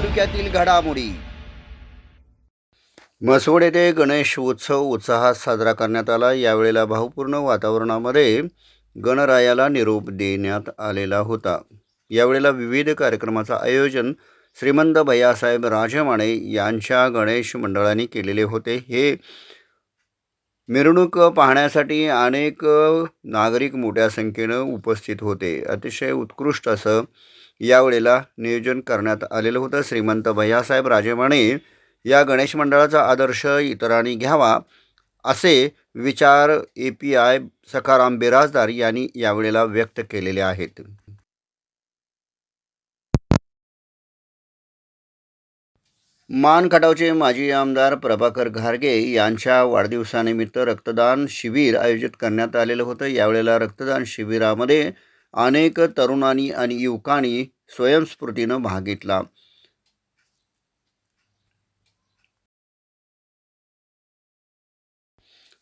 तालुक्यातील घडामोडी. मसवड येथे गणेश उत्सव उत्साहात साजरा करण्यात आला. यावेळेला भावपूर्ण वातावरणामध्ये गणरायाला निरोप देण्यात आलेला होता. यावेळेला विविध कार्यक्रमाचं आयोजन श्रीमंत भैयासाहेब राजमाणे यांच्या गणेश मंडळाने केलेले होते. हे मिरवणूक पाहण्यासाठी अनेक नागरिक मोठ्या संख्येनं उपस्थित होते. अतिशय उत्कृष्ट असं यावेळेला नियोजन करण्यात आलेलं होतं. श्रीमंत भैयासाहेब राजेमाने या गणेश मंडळाचा आदर्श इतरांनी घ्यावा असे विचार A P I Sakharam Birajdar यांनी यावेळेला व्यक्त केलेले आहेत. मान खटावचे माजी आमदार प्रभाकर घारगे यांच्या वाढदिवसानिमित्त रक्तदान शिबिर आयोजित करण्यात आलेलं होतं. यावेळेला रक्तदान शिबिरामध्ये अनेक तरुणांनी आणि युवकांनी स्वयंस्फूर्तीनं भाग घेतला.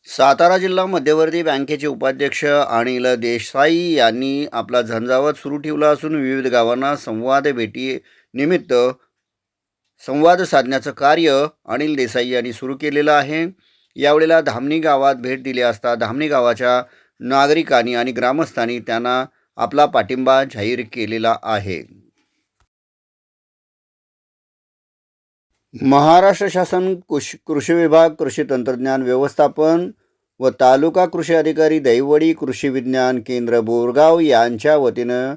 सातारा जिल्हा मध्यवर्ती बँकेचे उपाध्यक्ष अनिल देसाई यांनी आपला झंझावत सुरू ठेवला असून विविध गावांना संवाद भेटी निमित्त संवाद साधण्याचं कार्य अनिल देसाई यांनी सुरू केलेलं आहे. यावेळेला धामणी गावात भेट दिली असता धामणी गावाच्या नागरिकांनी आणि ग्रामस्थांनी त्यांना आपला पाठिंबा जाहीर केलेला आहे. महाराष्ट्र शासन कृषी कृषी विभाग कृषी तंत्रज्ञान व्यवस्थापन व तालुका कृषी अधिकारी दैवडी कृषी विज्ञान केंद्र बोरगाव यांच्या वतीनं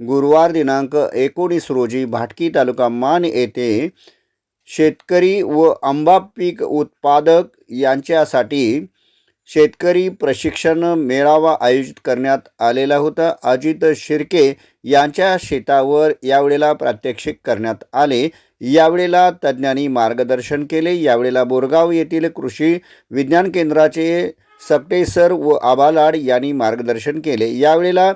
गुरुवार दिनांक एकोणीस रोजी भाटकी तालुका मान येथे शेतकरी व आंबा पीक उत्पादक यांच्यासाठी शेतकरी प्रशिक्षण मेळावा आयोजित करण्यात आलेला होता. अजित शिर्के यांच्या शेतावर यावेळेला प्रात्यक्षिक करण्यात आले. यावेळेला तज्ज्ञांनी मार्गदर्शन केले. यावेळेला बोरगाव येथील कृषी विज्ञान केंद्राचे सपटेसर व आबालाड यांनी मार्गदर्शन केले. यावेळेला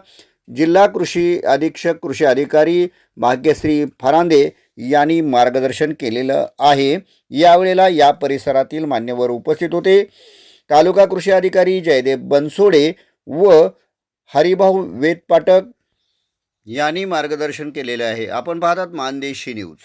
जिल्हा कृषी अधीक्षक कृषी अधिकारी भाग्यश्री फरांदे यांनी मार्गदर्शन केलेलं आहे. यावेळेला या परिसरातील मान्यवर उपस्थित होते. तालुका कृषी अधिकारी जयदेव बनसोडे व हरिभाऊ वेदपाटक यांनी मार्गदर्शन केलेले आहे. आपण पाहतात मानदेशी न्यूज.